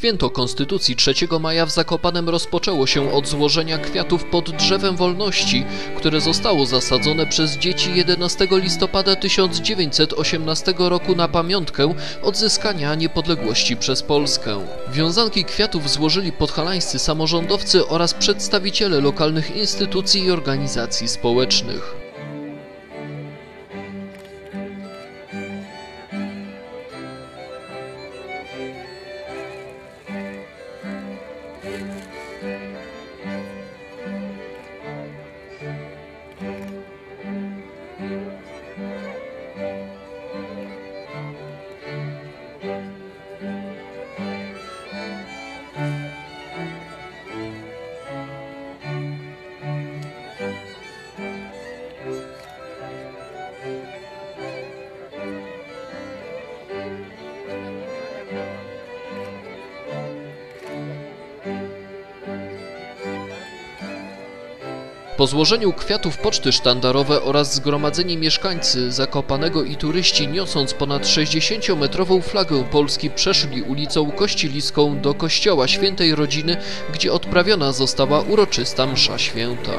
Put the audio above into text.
Święto Konstytucji 3 maja w Zakopanem rozpoczęło się od złożenia kwiatów pod drzewem wolności, które zostało zasadzone przez dzieci 11 listopada 1918 roku na pamiątkę odzyskania niepodległości przez Polskę. Wiązanki kwiatów złożyli podhalańscy samorządowcy oraz przedstawiciele lokalnych instytucji i organizacji społecznych. Po złożeniu kwiatów poczty sztandarowe oraz zgromadzeni mieszkańcy Zakopanego i turyści niosąc ponad 60-metrową flagę Polski przeszli ulicą Kościliską do kościoła Świętej Rodziny, gdzie odprawiona została uroczysta msza święta.